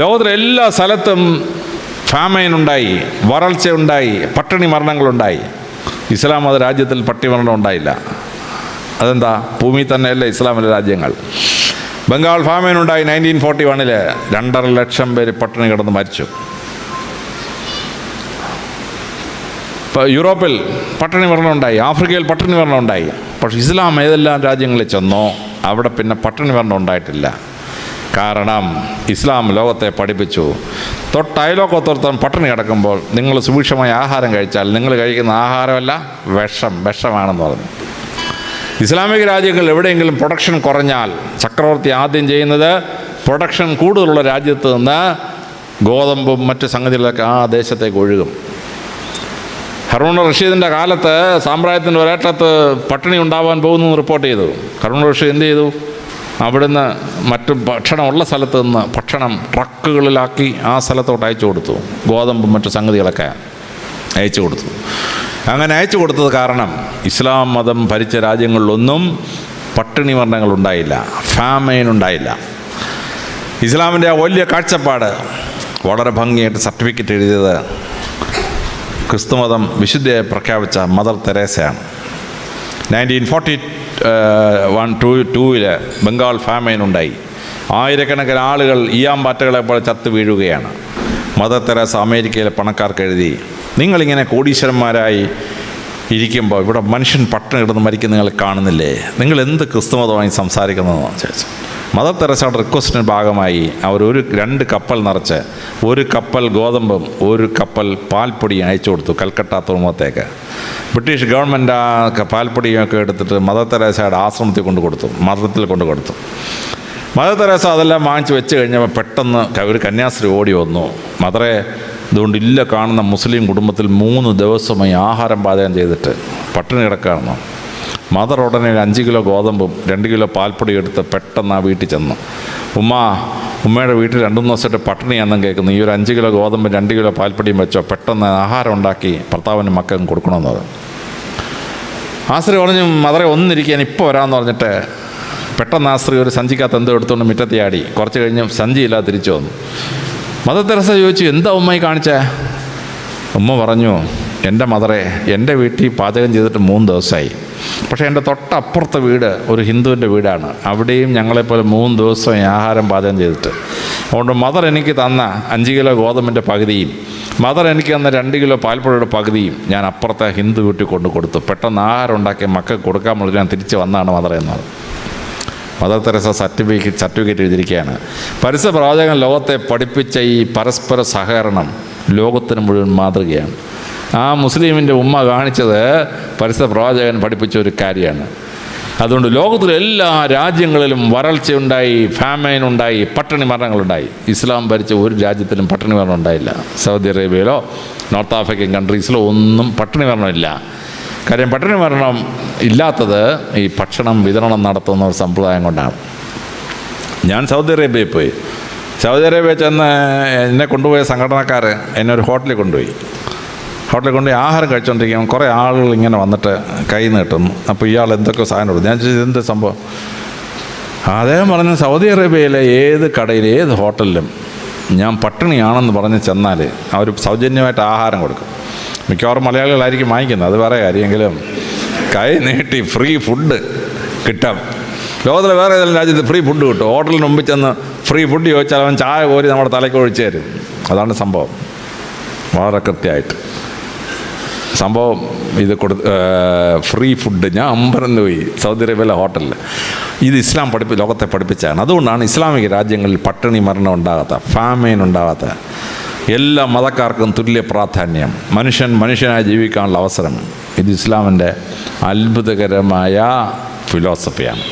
ലോകത്തിലെ എല്ലാ സ്ഥലത്തും ഫാമൈൻ ഉണ്ടായി വരൾച്ച ഉണ്ടായി പട്ടിണി മരണങ്ങളുണ്ടായി. ഇസ്ലാം മത രാജ്യത്തിൽ പട്ടിണി മരണം ഉണ്ടായില്ല. അതെന്താ? ഭൂമി തന്നെയല്ല ഇസ്ലാമിലെ രാജ്യങ്ങൾ. ബംഗാൾ ഫാമൈൻ ഉണ്ടായി നയന്റീൻ ഫോർട്ടി വണ്ണിൽ രണ്ടര ലക്ഷം പേര് പട്ടിണി കിടന്ന് മരിച്ചു. ഇപ്പോൾ യൂറോപ്പിൽ പട്ടിണി മരണം ഉണ്ടായി ആഫ്രിക്കയിൽ പട്ടിണി മരണം ഉണ്ടായി. പക്ഷേ ഇസ്ലാം ഏതെല്ലാം രാജ്യങ്ങളിൽ ചെന്നോ അവിടെ പിന്നെ പട്ടിണി മരണം ഉണ്ടായിട്ടില്ല. കാരണം ഇസ്ലാം ലോകത്തെ പഠിപ്പിച്ചു. തൊട്ടയലോക്കത്തോർത്തം പട്ടിണി കിടക്കുമ്പോൾ നിങ്ങൾ സുഭിക്ഷമായ ആഹാരം കഴിച്ചാൽ നിങ്ങൾ കഴിക്കുന്ന ആഹാരമല്ല വിഷം വിഷമാണെന്ന് പറഞ്ഞു. ഇസ്ലാമിക രാജ്യങ്ങൾ എവിടെയെങ്കിലും പ്രൊഡക്ഷൻ കുറഞ്ഞാൽ ചക്രവർത്തി ആദ്യം ചെയ്യുന്നത് പ്രൊഡക്ഷൻ കൂടുതലുള്ള രാജ്യത്ത് നിന്ന് ഗോതമ്പും മറ്റ് സംഗതികളൊക്കെ ആ ദേശത്തേക്ക് ഒഴുകും. ഹറൂൺ റഷീദിന്റെ കാലത്ത് സാമ്രാജ്യത്തിന്റെ ഒരേറ്റത്ത് പട്ടിണി ഉണ്ടാവാൻ പോകുന്നു റിപ്പോർട്ട് ചെയ്തു. ഹറൂൺ റഷീദ് എന്ത് ചെയ്തു? അവിടുന്ന് മറ്റു ഭക്ഷണമുള്ള സ്ഥലത്ത് നിന്ന് ഭക്ഷണം ട്രക്കുകളിലാക്കി ആ സ്ഥലത്തോട്ട് അയച്ചു കൊടുത്തു. ഗോതമ്പും മറ്റു സംഗതികളൊക്കെ അയച്ചു കൊടുത്തു. അങ്ങനെ അയച്ചു കൊടുത്തത് കാരണം ഇസ്ലാം മതം ഭരിച്ച രാജ്യങ്ങളിലൊന്നും പട്ടിണി മരണങ്ങൾ ഉണ്ടായില്ല ഫാമൈൻ ഉണ്ടായില്ല. ഇസ്ലാമിന്റെ ആ വലിയ കാഴ്ചപ്പാട് വളരെ ഭംഗിയായിട്ട് സർട്ടിഫിക്കറ്റ് എഴുതിയത് ക്രിസ്തുമതം വിശുദ്ധയെ പ്രഖ്യാപിച്ച മദർ തെരേസയാണ്. നയന്റീൻ ഫോർട്ടി വൺ ടു ടൂവിൽ ബംഗാൾ ഫാമൈൻ ഉണ്ടായി. ആയിരക്കണക്കിന് ആളുകൾ ഈയാമ്പാറ്റകളെ പോലെ ചത്ത് വീഴുകയാണ്. മദർ തെരേസ അമേരിക്കയിലെ പണക്കാർക്ക് എഴുതി നിങ്ങളിങ്ങനെ കോടീശ്വരന്മാരായി ഇരിക്കുമ്പോൾ ഇവിടെ മനുഷ്യൻ പട്ടണം കിടന്ന് മരിക്കുന്ന നിങ്ങൾ കാണുന്നില്ലേ? നിങ്ങൾ എന്ത് ക്രിസ്തുമതമായി സംസാരിക്കുന്നതെന്ന്? ചോദിച്ചു. മദർ തെരേസയുടെ റിക്വസ്റ്റിന് ഭാഗമായി അവർ ഒരു രണ്ട് കപ്പൽ നിറച്ച് ഒരു കപ്പൽ ഗോതമ്പും ഒരു കപ്പൽ പാൽപ്പൊടിയും അയച്ചു കൊടുത്തു കൽക്കട്ട തുറമുഖത്തേക്ക്. ബ്രിട്ടീഷ് ഗവൺമെന്റ് ആ പാൽപ്പൊടിയൊക്കെ എടുത്തിട്ട് മദർ തെരേസയുടെ ആശ്രമത്തിൽ കൊണ്ടു കൊടുത്തു മതത്തിൽ കൊണ്ടു കൊടുത്തു. മദർ തെരേസ അതെല്ലാം വാങ്ങിച്ച് വെച്ച് കഴിഞ്ഞപ്പോൾ പെട്ടെന്ന് ഒരു കന്യാസ്ത്രീ ഓടി വന്നു. മദറെ ഇതുകൊണ്ട് ഇല്ല കാണുന്ന മുസ്ലിം കുടുംബത്തിൽ മൂന്ന് ദിവസമായി ആഹാരം പാചകം ചെയ്തിട്ട് പട്ടിണി കിടക്കുകയാണെന്ന് മദർ ഉടനെ അഞ്ച് കിലോ ഗോതമ്പും രണ്ട് കിലോ പാൽപ്പൊടി എടുത്ത് പെട്ടെന്ന് ആ വീട്ടിൽ ചെന്നു. ഉമ്മ ഉമ്മയുടെ വീട്ടിൽ രണ്ടു മൂന്ന് ദിവസമായിട്ട് പട്ടിണിയാണെന്നും കേൾക്കുന്നു. ഈ ഒരു അഞ്ച് കിലോ ഗോതമ്പും രണ്ട് കിലോ പാൽപ്പൊടിയും വെച്ചോ പെട്ടെന്ന് ആഹാരം ഉണ്ടാക്കി ഭർത്താവിനും മക്കൾക്കും കൊടുക്കണമെന്ന് പറഞ്ഞു. ആ സ്ത്രീ പറഞ്ഞു മദറെ ഒന്നിരിക്കാൻ ഇപ്പോൾ വരാമെന്ന് പറഞ്ഞിട്ട് പെട്ടെന്ന് ആ സ്ത്രീ ഒരു സഞ്ചിക്കകത്ത് എന്തോ എടുത്തുകൊണ്ട് മുറ്റത്തി ആടി കുറച്ച് കഴിഞ്ഞ് സഞ്ചിയില്ലാതെ തിരിച്ചു വന്നു. മദർ തെരസ ചോദിച്ചു എന്താ ഉമ്മയെ കാണിച്ചേ? ഉമ്മ പറഞ്ഞു എന്റെ മദറെ എന്റെ വീട്ടിൽ പാചകം ചെയ്തിട്ട് മൂന്ന് ദിവസമായി. പക്ഷേ എന്റെ തൊട്ടപ്പുറത്തെ വീട് ഒരു ഹിന്ദുവിന്റെ വീടാണ്. അവിടെയും ഞങ്ങളെപ്പോലെ മൂന്ന് ദിവസം ആഹാരം പാചകം ചെയ്തിട്ട്. അതുകൊണ്ട് മദർ എനിക്ക് തന്ന അഞ്ച് കിലോ ഗോതമ്പിന്റെ പകുതിയും മദർ എനിക്ക് തന്ന രണ്ട് കിലോ പാൽപ്പൊടിയുടെ പകുതിയും ഞാൻ അപ്പുറത്തെ ഹിന്ദു വീട്ടിൽ കൊണ്ട് കൊടുത്തു. പെട്ടെന്ന് ആഹാരം ഉണ്ടാക്കി മക്കൾ കൊടുക്കാൻ വേണ്ടി ഞാൻ തിരിച്ച് വന്നാണ് മദർ എന്നത്. മദർ തെരസ സർട്ടിഫിക്കറ്റ് സർട്ടിഫിക്കറ്റ് എഴുതിയിരിക്കുകയാണ്. പരസ്യ പ്രവാചകൻ ലോകത്തെ പഠിപ്പിച്ച ഈ പരസ്പര സഹകരണം ലോകത്തിന് മുഴുവൻ മാതൃകയാണ്. ആ മുസ്ലിമിന്റെ ഉമ്മ കാണിച്ചത് പരിസ്ഥ പ്രവാചകൻ പഠിപ്പിച്ച ഒരു കാര്യമാണ്. അതുകൊണ്ട് ലോകത്തിലെ എല്ലാ രാജ്യങ്ങളിലും വരൾച്ചയുണ്ടായി ഫാമൈൻ ഉണ്ടായി പട്ടിണി മരണങ്ങളുണ്ടായി. ഇസ്ലാം ഭരിച്ച ഒരു രാജ്യത്തിലും പട്ടിണി മരണം ഉണ്ടായില്ല. സൗദി അറേബ്യയിലോ നോർത്ത് ആഫ്രിക്കൻ കൺട്രീസിലോ ഒന്നും പട്ടിണി മരണമില്ല. കാര്യം പട്ടിണി മരണം ഇല്ലാത്തത് ഈ ഭക്ഷണം വിതരണം നടത്തുന്ന ഒരു സമ്പ്രദായം കൊണ്ടാണ്. ഞാൻ സൗദി അറേബ്യയിൽ പോയി. സൗദി അറേബ്യ ചെന്ന് എന്നെ കൊണ്ടുപോയ സംഘടനക്കാർ എന്നെ ഒരു ഹോട്ടലിൽ കൊണ്ടുപോയി. ഹോട്ടലിൽ കൊണ്ട് ആഹാരം കഴിച്ചുകൊണ്ടിരിക്കുമ്പോൾ കുറേ ആളുകൾ ഇങ്ങനെ വന്നിട്ട് കൈ നീട്ടുന്നു അപ്പോൾ ഇയാൾ എന്തൊക്കെ സാധനം കൊടുത്തു ഞാൻ ചോദിച്ചത് എന്ത് സംഭവം? അദ്ദേഹം പറഞ്ഞു സൗദി അറേബ്യയിലെ ഏത് കടയിൽ ഏത് ഹോട്ടലിലും ഞാൻ പട്ടിണിയാണെന്ന് പറഞ്ഞ് ചെന്നാൽ അവർ സൗജന്യമായിട്ട് ആഹാരം കൊടുക്കും. മിക്കവാറും മലയാളികളായിരിക്കും വാങ്ങിക്കുന്നത്. അത് വേറെ കാര്യമെങ്കിലും കൈ നീട്ടി ഫ്രീ ഫുഡ് കിട്ടാം. ലോകത്തിലെ വേറെ ഏതെങ്കിലും രാജ്യത്ത് ഫ്രീ ഫുഡ് കിട്ടും. ഹോട്ടലിന് മുമ്പിൽ ചെന്ന് ഫ്രീ ഫുഡ് ചോദിച്ചാൽ അവൻ ചായ കോരി നമ്മുടെ തലയ്ക്ക് ഒഴിച്ചു തരും. അതാണ് സംഭവം. വളരെ കൃത്യമായിട്ട്. സംഭവം ഇത് കൊടുത്ത് ഫ്രീ ഫുഡ് ഞാൻ അമ്പരന്ന് പോയി. സൗദി അറേബ്യയിലെ ഹോട്ടലിൽ ഇത് ഇസ്ലാം പഠിപ്പി ലോകത്തെ പഠിപ്പിച്ചാണ് അതുകൊണ്ടാണ് ഇസ്ലാമിക രാജ്യങ്ങളിൽ പട്ടിണി മരണം ഉണ്ടാകാത്ത ഫാമൈൻ ഉണ്ടാകാത്ത എല്ലാ മതക്കാർക്കും തുല്യ പ്രാധാന്യം. മനുഷ്യൻ മനുഷ്യനായി ജീവിക്കാനുള്ള അവസരം ഇത് ഇസ്ലാമിന്റെ അത്ഭുതകരമായ ഫിലോസഫിയാണ്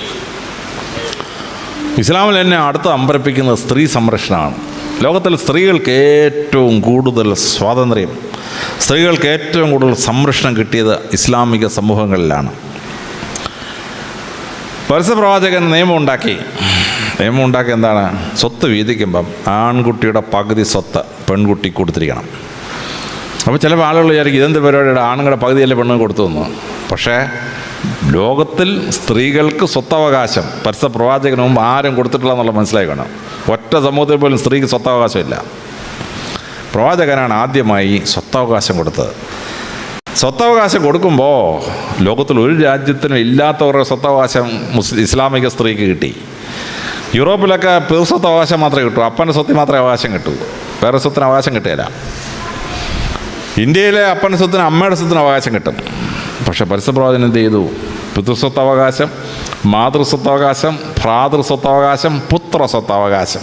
ഇസ്ലാമിൽ എന്നെ അടുത്ത് അമ്പരപ്പിക്കുന്നത് സ്ത്രീ സംരക്ഷണമാണ്. ലോകത്തിൽ സ്ത്രീകൾക്ക് ഏറ്റവും കൂടുതൽ സ്വാതന്ത്ര്യം സ്ത്രീകൾക്ക് ഏറ്റവും കൂടുതൽ സംരക്ഷണം കിട്ടിയത് ഇസ്ലാമിക സമൂഹങ്ങളിലാണ്. പരസ്യപ്രവാചകൻ നിയമം ഉണ്ടാക്കി. നിയമം ഉണ്ടാക്കി എന്താണ്? സ്വത്ത് വീതിക്കുമ്പം ആൺകുട്ടിയുടെ പകുതി സ്വത്ത് പെൺകുട്ടി കൊടുത്തിരിക്കണം. അപ്പോൾ ചില ആളുകൾ വിചാരിക്കും ഇതെന്ത് പരിപാടിയുടെ? ആണുങ്ങളുടെ പകുതിയല്ലേ പെണ്ണുങ്ങൾ കൊടുത്തു തന്നു പക്ഷേ ലോകത്തിൽ സ്ത്രീകൾക്ക് സ്വത്തവകാശം പരസ്യപ്രവാചകന് മുമ്പ് ആരും കൊടുത്തിട്ടില്ല എന്നുള്ള മനസ്സിലായി ഒറ്റ സമൂഹത്തിൽ പോലും സ്ത്രീക്ക് സ്വത്തവകാശമില്ല. പ്രവാചകനാണ് ആദ്യമായി സ്വത്തവകാശം കൊടുത്തത്. സ്വത്തവകാശം കൊടുക്കുമ്പോൾ ലോകത്തിൽ ഒരു രാജ്യത്തിനും ഇല്ലാത്തവരുടെ സ്വത്തവകാശം ഇസ്ലാമിക സ്ത്രീക്ക് കിട്ടി. യൂറോപ്പിലൊക്കെ സ്വത്ത് അവകാശം മാത്രമേ കിട്ടൂ അപ്പന്റെ സ്വത്തിൽ മാത്രമേ അവകാശം കിട്ടൂ. വേറെ സ്വത്തിന് അവകാശം കിട്ടുകയില്ല ഇന്ത്യയിലെ അപ്പന്റെ സ്വത്തിന് അമ്മയുടെ സ്വത്തിന് അവകാശം കിട്ടും പക്ഷേ പരസ്യപ്രവാചകൻ എന്ത് ചെയ്തു? പിതൃസ്വത്തവകാശം മാതൃസ്വത്തവകാശം ഭ്രാതൃസ്വത്തവകാശം പുത്രസ്വത്തവകാശം.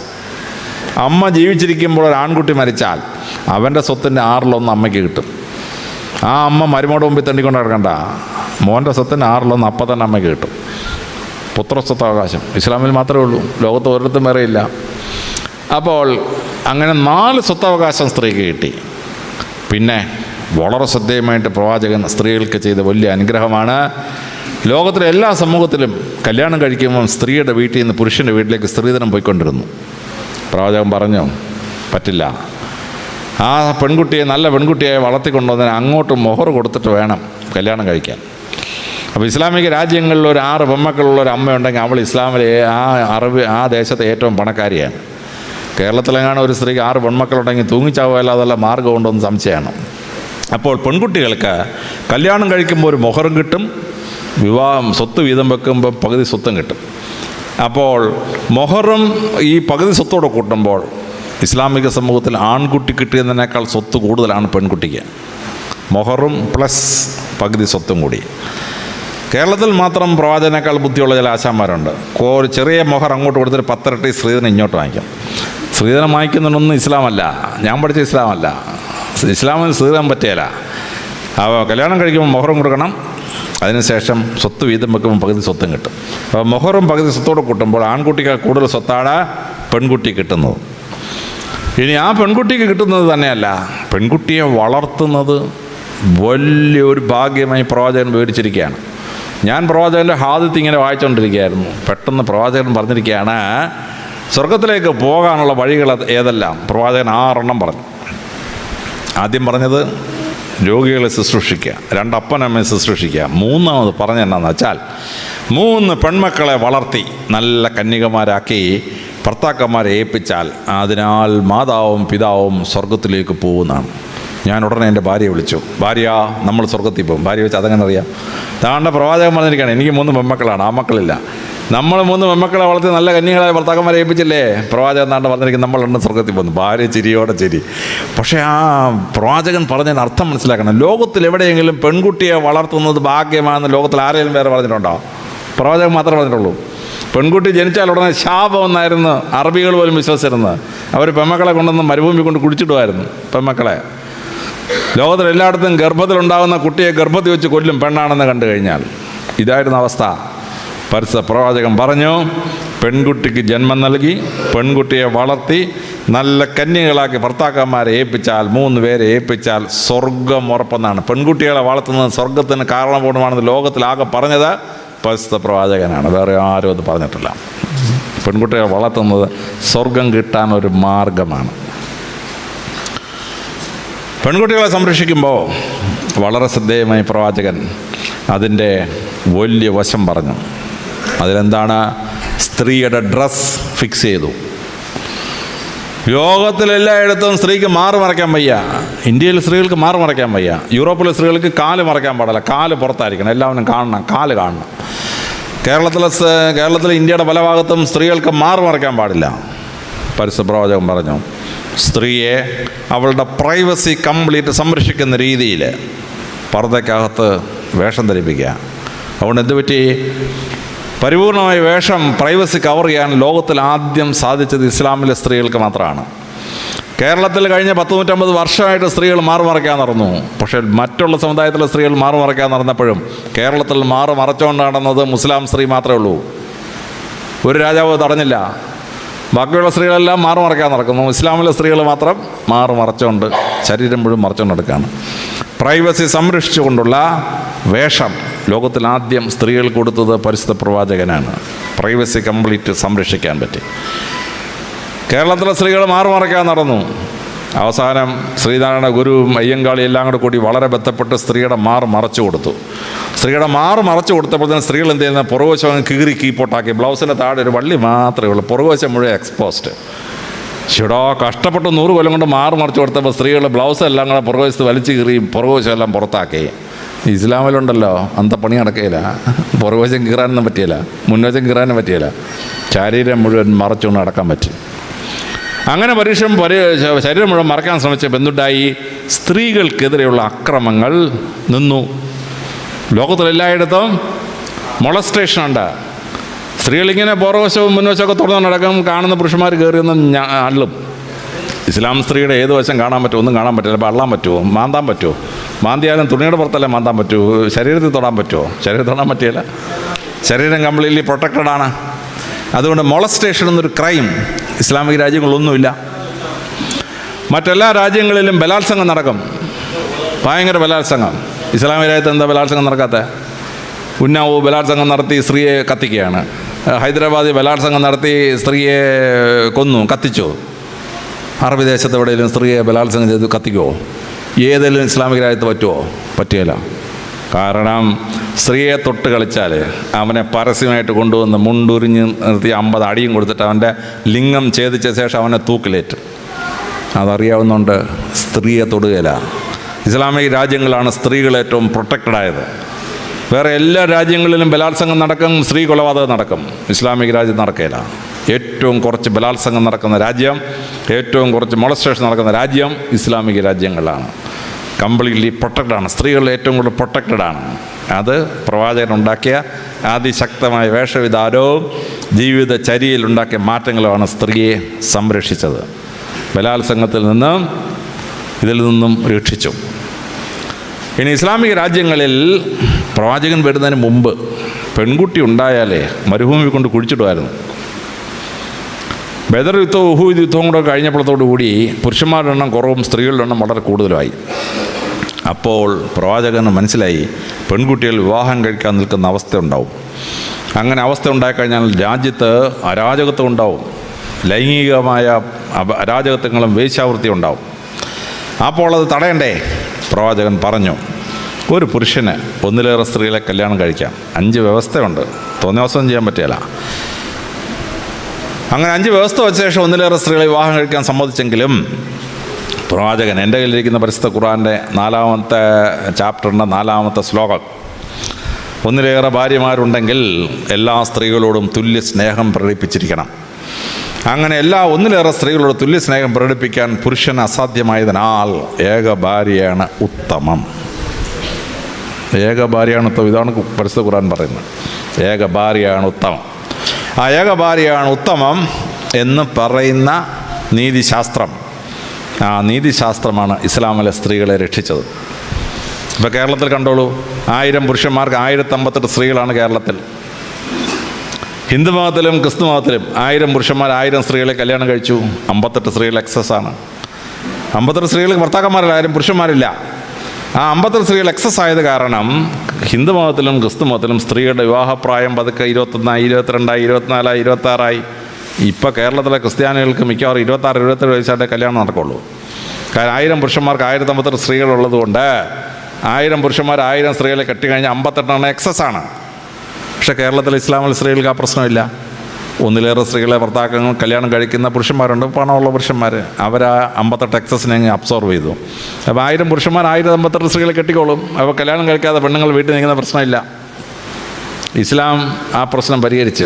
അമ്മ ജീവിച്ചിരിക്കുമ്പോൾ ഒരു ആൺകുട്ടി മരിച്ചാൽ അവന്റെ സ്വത്തിന്റെ ആറിലൊന്ന് അമ്മയ്ക്ക് കിട്ടും. ആ അമ്മ മരുമോട് മുമ്പിൽ തണ്ടിക്കൊണ്ട് കിടക്കണ്ട മോന്റെ സ്വത്തിന്റെ ആറിലൊന്ന് അപ്പം തന്നെ അമ്മയ്ക്ക് കിട്ടും. പുത്രസ്വത്തവകാശം. ഇസ്ലാമിൽ മാത്രമേ ഉള്ളൂ. ലോകത്ത് ഒരിടത്തും വേറെയില്ല അപ്പോൾ അങ്ങനെ നാല് സ്വത്തവകാശം സ്ത്രീക്ക് കിട്ടി. പിന്നെ വളരെ ശ്രദ്ധേയമായിട്ട് പ്രവാചകൻ സ്ത്രീകൾക്ക് ചെയ്ത വലിയ അനുഗ്രഹമാണ്. ലോകത്തിലെ എല്ലാ സമൂഹത്തിലും കല്യാണം കഴിക്കുമ്പം സ്ത്രീയുടെ വീട്ടിൽ നിന്ന് പുരുഷന്റെ വീട്ടിലേക്ക് സ്ത്രീധനം പോയിക്കൊണ്ടിരുന്നു. പ്രവാചകൻ പറഞ്ഞു പറ്റില്ല. ആ പെൺകുട്ടിയെ നല്ല പെൺകുട്ടിയെ വളർത്തിക്കൊണ്ടുവന്നതിന് അങ്ങോട്ട് മൊഹർ കൊടുത്തിട്ട് വേണം കല്യാണം കഴിക്കാൻ. അപ്പോൾ ഇസ്ലാമിക രാജ്യങ്ങളിൽ ഒരു ആറ് പെമ്മക്കളുള്ള ഒരു അമ്മയുണ്ടെങ്കിൽ അവൾ ഇസ്ലാമിലെ ആ അറിവ് ആ ദേശത്തെ ഏറ്റവും പണക്കാരിയാണ്. കേരളത്തിലെങ്ങാണ് ഒരു സ്ത്രീക്ക് ആറ് പെൺമക്കളുണ്ടെങ്കിൽ തൂങ്ങിച്ചാവുകയല്ലാതല്ല മാർഗമുണ്ടോ എന്ന് സംശയമാണ്. അപ്പോൾ പെൺകുട്ടികൾക്ക് കല്യാണം കഴിക്കുമ്പോൾ ഒരു മൊഹറും കിട്ടും വിവാഹം സ്വത്ത് വീതം വെക്കുമ്പോൾ പകുതി സ്വത്തും കിട്ടും. അപ്പോൾ മൊഹറും ഈ പകുതി സ്വത്തോടെ കൂട്ടുമ്പോൾ ഇസ്ലാമിക സമൂഹത്തിൽ ആൺകുട്ടി കിട്ടിയതിനേക്കാൾ സ്വത്ത് കൂടുതലാണ് പെൺകുട്ടിക്ക്. മൊഹറും പ്ലസ് പകുതി സ്വത്തും കൂടി. കേരളത്തിൽ മാത്രം പ്രവാചകനേക്കാൾ ബുദ്ധിയുള്ള ചില ആശാന്മാരുണ്ട്. കോ ചെറിയ മൊഹർ അങ്ങോട്ട് കൊടുത്തിട്ട് പത്തരട്ടി സ്ത്രീധനം ഇങ്ങോട്ട് വാങ്ങിക്കും. സ്ത്രീധനം വാങ്ങിക്കുന്നതിനൊന്നും ഇസ്ലാമല്ല. ഞാൻ പഠിച്ച ഇസ്ലാമല്ല. ഇസ്ലാമിന് സ്ത്രീധനം പറ്റിയല്ല. അപ്പോൾ കല്യാണം കഴിക്കുമ്പോൾ മൊഹറും കൊടുക്കണം. അതിനുശേഷം സ്വത്ത് വീതം വെക്കുമ്പോൾ പകുതി സ്വത്തും കിട്ടും. അപ്പോൾ മൊഹറും പകുതി സ്വത്തോടെ കൂട്ടുമ്പോൾ ആൺകുട്ടിക്ക് കൂടുതൽ സ്വത്താണ് പെൺകുട്ടി കിട്ടുന്നത്. ഇനി ആ പെൺകുട്ടിക്ക് കിട്ടുന്നത് തന്നെയല്ല. പെൺകുട്ടിയെ വളർത്തുന്നത് വലിയൊരു ഭാഗ്യമായി പ്രവാചകൻ വിവരിച്ചിരിക്കുകയാണ്. ഞാൻ പ്രവാചകന്റെ ഹാദിത്ത് ഇങ്ങനെ വായിച്ചുകൊണ്ടിരിക്കുകയായിരുന്നു പെട്ടെന്ന് പ്രവാചകൻ പറഞ്ഞിരിക്കുകയാണ് സ്വർഗത്തിലേക്ക് പോകാനുള്ള വഴികൾ ഏതെല്ലാം? പ്രവാചകൻ ആറെണ്ണം പറഞ്ഞു. ആദ്യം പറഞ്ഞത് രോഗികളെ ശുശ്രൂഷിക്കുക. രണ്ടപ്പനമ്മയെ ശുശ്രൂഷിക്കുക. മൂന്നാമത് പറഞ്ഞെന്നാന്ന് വെച്ചാൽ മൂന്ന് പെൺമക്കളെ വളർത്തി നല്ല കന്യകമാരാക്കി ഭർത്താക്കന്മാരെ ഏൽപ്പിച്ചാൽ അതിനാൽ മാതാവും പിതാവും സ്വർഗത്തിലേക്ക് പോകുന്നതാണ്. ഞാൻ ഉടനെ എന്റെ ഭാര്യയെ വിളിച്ചു. ഭാര്യ നമ്മൾ സ്വർഗത്തിൽ പോകും. ഭാര്യ വെച്ച് അതങ്ങനെ അറിയാം? താണ്ട പ്രവാചകൻ പറഞ്ഞിരിക്കുകയാണ് എനിക്ക് മൂന്ന് പെൺമക്കളാണ് ആ മക്കളില്ല. നമ്മൾ മൂന്ന് പെൺമക്കളെ വളർത്തി നല്ല കന്യകളായ ഭർത്താക്കന്മാരെ ഏൽപ്പിച്ചില്ലേ? പ്രവാചകൻ താണ്ട പറഞ്ഞിരിക്കുന്നത് നമ്മളെണ്ണം സ്വർഗത്തിൽ പോകുന്നു. ഭാര്യ ചിരിയോടെ ചിരി. പക്ഷേ ആ പ്രവാചകൻ പറഞ്ഞതിന് അർത്ഥം മനസ്സിലാക്കണം. ലോകത്തിൽ എവിടെയെങ്കിലും പെൺകുട്ടിയെ വളർത്തുന്നത് ഭാഗ്യമാണെന്ന് ലോകത്തിൽ ആരെങ്കിലും വേറെ പറഞ്ഞിട്ടുണ്ടോ? പ്രവാചകൻ മാത്രമേ പറഞ്ഞിട്ടുള്ളൂ. പെൺകുട്ടി ജനിച്ചാൽ ഉടനെ ശാപം ശാപമെന്നായിരുന്നു അറബികൾ പോലും വിശ്വസിച്ചിരുന്നത്. അവർ പെമ്മക്കളെ കൊണ്ടുവന്ന് മരുഭൂമി കൊണ്ട് കുടിച്ചിടുമായിരുന്നു പെമ്മക്കളെ. ലോകത്തിൽ എല്ലായിടത്തും ഗർഭത്തിലുണ്ടാകുന്ന കുട്ടിയെ ഗർഭത്തിൽ വെച്ച് കൊല്ലും പെണ്ണാണെന്ന് കണ്ടു കഴിഞ്ഞാൽ ഇതായിരുന്നു അവസ്ഥ. പരസ്യ പ്രവാചകൻ പറഞ്ഞു പെൺകുട്ടിക്ക് ജന്മം നൽകി പെൺകുട്ടിയെ വളർത്തി നല്ല കന്യകളാക്കി ഭർത്താക്കന്മാരെ ഏൽപ്പിച്ചാൽ മൂന്ന് പേരെ ഏൽപ്പിച്ചാൽ സ്വർഗം ഉറപ്പെന്നാണ്. പെൺകുട്ടികളെ വളർത്തുന്നത് സ്വർഗത്തിന് കാരണപൂർണമാണെന്ന് ലോകത്തിലാകെ പറഞ്ഞത് പരിസ്ഥ പ്രവാചകനാണ്. വേറെ ആരും അത് പറഞ്ഞിട്ടില്ല. പെൺകുട്ടിയെ വളർത്തുന്നത് സ്വർഗം കിട്ടാൻ ഒരു മാർഗമാണ്. പെൺകുട്ടികളെ സംരക്ഷിക്കുമ്പോൾ വളരെ ശ്രദ്ധേയമായി പ്രവാചകൻ അതിന്റെ വലിയ വശം പറഞ്ഞു. അതിലെന്താണ്? സ്ത്രീയുടെ ഡ്രസ് ഫിക്സ് ചെയ്തു. ലോകത്തിലെല്ലായിടത്തും സ്ത്രീക്ക് മാറ് മറയ്ക്കാൻ വയ്യ. ഇന്ത്യയിൽ സ്ത്രീകൾക്ക് മാറ് മറയ്ക്കാൻ വയ്യ. യൂറോപ്പിലെ സ്ത്രീകൾക്ക് കാൽ മറയ്ക്കാൻ പാടില്ല. കാൽ പുറത്തായിരിക്കണം. എല്ലാവരും കാണണം. കാൽ കാണണം. കേരളത്തിലെ കേരളത്തിലെ ഇന്ത്യയുടെ പല ഭാഗത്തും സ്ത്രീകൾക്ക് മാറി മറയ്ക്കാൻ പാടില്ല. പരസ്യപ്രവാചകൻ പറഞ്ഞു സ്ത്രീയെ അവളുടെ പ്രൈവസി കംപ്ലീറ്റ് സംരക്ഷിക്കുന്ന രീതിയിൽ പർദ്ദക്കകത്ത് വേഷം ധരിപ്പിക്കുക. അതുകൊണ്ട് എന്ത് പറ്റി? പരിപൂർണമായ വേഷം പ്രൈവസി കവർ ചെയ്യാൻ ലോകത്തിൽ ആദ്യം സാധിച്ചത് ഇസ്ലാമിലെ സ്ത്രീകൾക്ക് മാത്രമാണ്. കേരളത്തിൽ കഴിഞ്ഞ പത്ത് നൂറ്റമ്പത് വർഷമായിട്ട് സ്ത്രീകൾ മാറുമറയ്ക്കാൻ നടന്നു. പക്ഷേ മറ്റുള്ള സമുദായത്തിലെ സ്ത്രീകൾ മാറുമറയ്ക്കാൻ നടന്നപ്പോഴും കേരളത്തിൽ മാറു മറച്ചുകൊണ്ട് നടന്നത് മുസ്ലാം സ്ത്രീ മാത്രമേ ഉള്ളൂ. ഒരു രാജാവ് തടഞ്ഞില്ല ബാക്കിയുള്ള സ്ത്രീകളെല്ലാം മാറു മറയ്ക്കാൻ നടക്കുന്നു. ഇസ്ലാമിലെ സ്ത്രീകൾ മാത്രം മാറു മറച്ചുകൊണ്ട് ശരീരം മുഴുവൻ മറച്ചുകൊണ്ട് നടക്കുകയാണ്. പ്രൈവസി സംരക്ഷിച്ചുകൊണ്ടുള്ള വേഷം ലോകത്തിൽ ആദ്യം സ്ത്രീകൾ കൊടുത്തത് പരിശുദ്ധ പ്രവാചകനാണ്. പ്രൈവസി കംപ്ലീറ്റ് സംരക്ഷിക്കാൻ പറ്റി. കേരളത്തിലെ സ്ത്രീകൾ മാറുമറക്കാൻ നടന്നു. അവസാനം ശ്രീനാരായണ ഗുരുവും അയ്യങ്കാളിയും എല്ലാം കൂടെ കൂടി വളരെ ബന്ധപ്പെട്ട് സ്ത്രീയുടെ മാറ് മറച്ചു കൊടുത്തു. സ്ത്രീയുടെ മാറ് മറച്ചു കൊടുത്തപ്പോൾ തന്നെ സ്ത്രീകൾ എന്ത് ചെയ്യുന്ന? പുറകുവശം കീറി കീപ്പോട്ടാക്കി. ബ്ലൗസിന്റെ താഴെ ഒരു വള്ളി മാത്രമേ ഉള്ളൂ. പുറകുവശം മുഴുവൻ എക്സ്പോസ്ഡ് ചേടാ കഷ്ടപ്പെട്ട് നൂറ് കൊല്ലം കൊണ്ട് മാറ് മറച്ചു കൊടുത്തപ്പോൾ സ്ത്രീകൾ ബ്ലൗസ് എല്ലാം കൂടെ പുറകുവശത്ത് വലിച്ചു കീറി പുറകുവശം എല്ലാം പുറത്താക്കി. ഇസ്ലാമിലുണ്ടല്ലോ അന്ത പണി നടക്കുകയില്ല പുറകുവശം കീറാനൊന്നും പറ്റിയില്ല. മുൻവശം കീറാനും പറ്റിയില്ല. ശരീരം മുഴുവൻ മറച്ചുകൊണ്ട് നടക്കാൻ പറ്റും. അങ്ങനെ പരീക്ഷം ശരീരം മുഴുവൻ മറക്കാൻ ശ്രമിച്ച ബന്ധുണ്ടായി സ്ത്രീകൾക്കെതിരെയുള്ള അക്രമങ്ങൾ നിന്നു. ലോകത്തിലെല്ലായിടത്തും മൊളസ്ട്രേഷൻ ഉണ്ട്. സ്ത്രീകളിങ്ങനെ പുറവശവും മുൻവശമൊക്കെ തുറന്നു നടക്കും കാണുന്ന പുരുഷന്മാർ കയറിയൊന്നും ആളും ഇസ്ലാം സ്ത്രീയുടെ ഏത് വശം കാണാൻ പറ്റുമോ ഒന്നും കാണാൻ പറ്റില്ല. അപ്പോൾ അള്ളാൻ പറ്റുമോ? മാന്താൻ പറ്റുമോ? മാന്തിയാലും തുണിയുടെ പുറത്തല്ലേ മാന്താൻ പറ്റുമോ ശരീരത്തിൽ തൊടാൻ പറ്റുമോ? ശരീരത്തിൽ തൊടാൻ പറ്റിയില്ല. ശരീരം കംപ്ലീറ്റ്ലി പ്രൊട്ടക്റ്റഡ് ആണ്. അതുകൊണ്ട് മൊളസ്റ്റേഷൻ എന്നൊരു ക്രൈം ഇസ്ലാമിക രാജ്യങ്ങളൊന്നുമില്ല മറ്റെല്ലാ രാജ്യങ്ങളിലും ബലാത്സംഗം നടക്കും. ഭയങ്കര ബലാത്സംഗം. ഇസ്ലാമിക രാജ്യത്ത് എന്താ ബലാത്സംഗം നടക്കാത്ത? ഉന്നാവോ ബലാത്സംഗം നടത്തി സ്ത്രീയെ കത്തിക്കുകയാണ്. ഹൈദരാബാദിൽ ബലാത്സംഗം നടത്തി സ്ത്രീയെ കൊന്നു കത്തിച്ചു. അറബി ദേശത്ത് എവിടെയെങ്കിലും സ്ത്രീയെ ബലാത്സംഗം ചെയ്ത് കത്തിക്കുമോ ഏതെങ്കിലും ഇസ്ലാമിക രാജ്യത്ത് പറ്റുമോ പറ്റുകയില്ല. കാരണം സ്ത്രീയെ തൊട്ട് കളിച്ചാൽ അവനെ പരസ്യമായിട്ട് കൊണ്ടുവന്ന് മുണ്ടുരിഞ്ഞ് നിർത്തി അമ്പത് അടിയും കൊടുത്തിട്ട് അവന്റെ ലിംഗം ഛേദിച്ച ശേഷം അവനെ തൂക്കിലേറ്റ്. അതറിയാവുന്നതുകൊണ്ട് സ്ത്രീയെ തൊടുകയില്ല. ഇസ്ലാമിക രാജ്യങ്ങളാണ് സ്ത്രീകൾ ഏറ്റവും പ്രൊട്ടക്റ്റഡ് ആയത്. വേറെ എല്ലാ രാജ്യങ്ങളിലും ബലാത്സംഗം നടക്കും സ്ത്രീ കൊലപാതകം നടക്കും. ഇസ്ലാമിക രാജ്യം നടക്കില്ല ഏറ്റവും കുറച്ച് ബലാത്സംഗം നടക്കുന്ന രാജ്യം ഏറ്റവും കുറച്ച് മൊളസ്ട്രേഷൻ നടക്കുന്ന രാജ്യം ഇസ്ലാമിക രാജ്യങ്ങളാണ്. കംപ്ലീറ്റ്ലി പ്രൊട്ടക്റ്റഡ് ആണ് സ്ത്രീകൾ ഏറ്റവും കൂടുതൽ പ്രൊട്ടക്റ്റഡ് ആണ് അത് പ്രവാചകൻ ഉണ്ടാക്കിയ അതിശക്തമായ വേഷവിധാനവും ജീവിതചര്യയിൽ ഉണ്ടാക്കിയ മാറ്റങ്ങളുമാണ് സ്ത്രീയെ സംരക്ഷിച്ചത്. ബലാത്സംഗത്തിൽ നിന്ന് ഇതിൽ നിന്നും രക്ഷിച്ചു. ഇനി ഇസ്ലാമിക രാജ്യങ്ങളിൽ പ്രവാചകൻ വരുന്നതിന് മുമ്പ് പെൺകുട്ടി ഉണ്ടായാലേ മരുഭൂമി കൊണ്ട് കുഴിച്ചിടുമായിരുന്നു. ബദർ യുദ്ധവും ഉഹൂദ് യുദ്ധവും കൂടെ കഴിഞ്ഞപ്പോഴത്തോടു കൂടി പുരുഷന്മാരുടെ എണ്ണം കുറവും സ്ത്രീകളുടെ എണ്ണം വളരെ കൂടുതലുമായി. അപ്പോൾ പ്രവാചകന് മനസ്സിലായി പെൺകുട്ടികൾ വിവാഹം കഴിക്കാൻ നിൽക്കുന്ന അവസ്ഥ ഉണ്ടാവും. അങ്ങനെ അവസ്ഥ ഉണ്ടായിക്കഴിഞ്ഞാൽ രാജ്യത്ത് അരാജകത്വം ഉണ്ടാവും. ലൈംഗികമായ അരാജകത്വങ്ങളും വേശ്യാവൃത്തി ഉണ്ടാവും. അപ്പോൾ അത് തടയണ്ടേ? പ്രവാചകൻ പറഞ്ഞു ഒരു പുരുഷന് ഒന്നിലേറെ സ്ത്രീകളെ കല്യാണം കഴിക്കാം. അഞ്ച് വ്യവസ്ഥയുണ്ട്. തോന്നിയാവസം ചെയ്യാൻ പറ്റില്ല അങ്ങനെ അഞ്ച് വ്യവസ്ഥ വെച്ച ശേഷം ഒന്നിലേറെ സ്ത്രീകളെ വിവാഹം കഴിക്കാൻ സമ്മതിച്ചെങ്കിലും പ്രവാചകൻ എന്റെ കയ്യിലിരിക്കുന്ന പരിശുദ്ധ ഖുറാന്റെ നാലാമത്തെ ചാപ്റ്ററിന്റെ നാലാമത്തെ ശ്ലോകം ഒന്നിലേറെ ഭാര്യമാരുണ്ടെങ്കിൽ എല്ലാ സ്ത്രീകളോടും തുല്യ സ്നേഹം പ്രകടിപ്പിച്ചിരിക്കണം. അങ്ങനെ എല്ലാ ഒന്നിലേറെ സ്ത്രീകളോട് തുല്യ സ്നേഹം പ്രകടിപ്പിക്കാൻ പുരുഷൻ അസാധ്യമായതിനാൽ ഏക ഭാര്യയാണ് ഉത്തമം. ഏക ഭാര്യയാണ് ഉത്തമം. ഇതാണ് പരിശുദ്ധ ഖുറാൻ പറയുന്നത്. ഏക ഭാര്യയാണ് ഉത്തമം. ആ ഏക ഭാര്യയാണ് ഉത്തമം എന്ന് പറയുന്ന നീതിശാസ്ത്രം. ആ നീതിശാസ്ത്രമാണ് ഇസ്ലാമിലെ സ്ത്രീകളെ രക്ഷിച്ചത്. ഇപ്പോൾ കേരളത്തിൽ കണ്ടോളൂ ആയിരം പുരുഷന്മാർക്ക് ആയിരത്തമ്പത്തെട്ട് സ്ത്രീകളാണ് കേരളത്തിൽ. ഹിന്ദു മതത്തിലും ക്രിസ്തു മതത്തിലും ആയിരം പുരുഷന്മാർ ആയിരം സ്ത്രീകളെ കല്യാണം കഴിച്ചു അമ്പത്തെട്ട് സ്ത്രീകൾ എക്സസ് ആണ്. അമ്പത്തെട്ട് സ്ത്രീകൾക്ക് ഭർത്താക്കന്മാരില്ല ആരും പുരുഷന്മാരില്ല. ആ അമ്പത്തിൽ സ്ത്രീകൾ എക്സസ് ആയത് കാരണം ഹിന്ദു മതത്തിലും ക്രിസ്തു മതത്തിലും സ്ത്രീകളുടെ വിവാഹപ്രായം പതുക്കെ ഇരുപത്തൊന്നായി ഇരുപത്തിരണ്ടായി ഇരുപത്തിനാലായി ഇരുപത്താറായി ഇപ്പോൾ കേരളത്തിലെ ക്രിസ്ത്യാനികൾക്ക് മിക്കവാറും ഇരുപത്താറ് ഇരുപത്തേഴ് വയസ്സായിട്ട് കല്യാണം നടക്കുള്ളൂ. കാരണം ആയിരം പുരുഷന്മാർക്ക് ആയിരത്തി അമ്പത്തെട്ട് സ്ത്രീകളുള്ളത് കൊണ്ട് ആയിരം പുരുഷന്മാർ ആയിരം സ്ത്രീകളെ കെട്ടിക്കഴിഞ്ഞാൽ അമ്പത്തെട്ടെണ്ണം എക്സസ് ആണ്. പക്ഷേ കേരളത്തിലെ ഇസ്ലാമിലെ സ്ത്രീകൾക്ക് ആ പ്രശ്നമില്ല. ഒന്നിലേറെ സ്ത്രീകളെ ഭർത്താക്കങ്ങൾ കല്യാണം കഴിക്കുന്ന പുരുഷന്മാരുണ്ട്. പണമുള്ള പുരുഷന്മാർ അവർ ആ അമ്പത്തെട്ട് എക്സസിനെ അബ്സോർവ് ചെയ്തു. അപ്പോൾ ആയിരം പുരുഷന്മാർ ആയിരത്തി അമ്പത്തെട്ട് സ്ത്രീകളെ കെട്ടിക്കോളും. അപ്പോൾ കല്യാണം കഴിക്കാതെ പെണ്ണുങ്ങൾ വീട്ടിൽ നിൽക്കുന്ന പ്രശ്നമില്ല. ഇസ്ലാം ആ പ്രശ്നം പരിഹരിച്ച്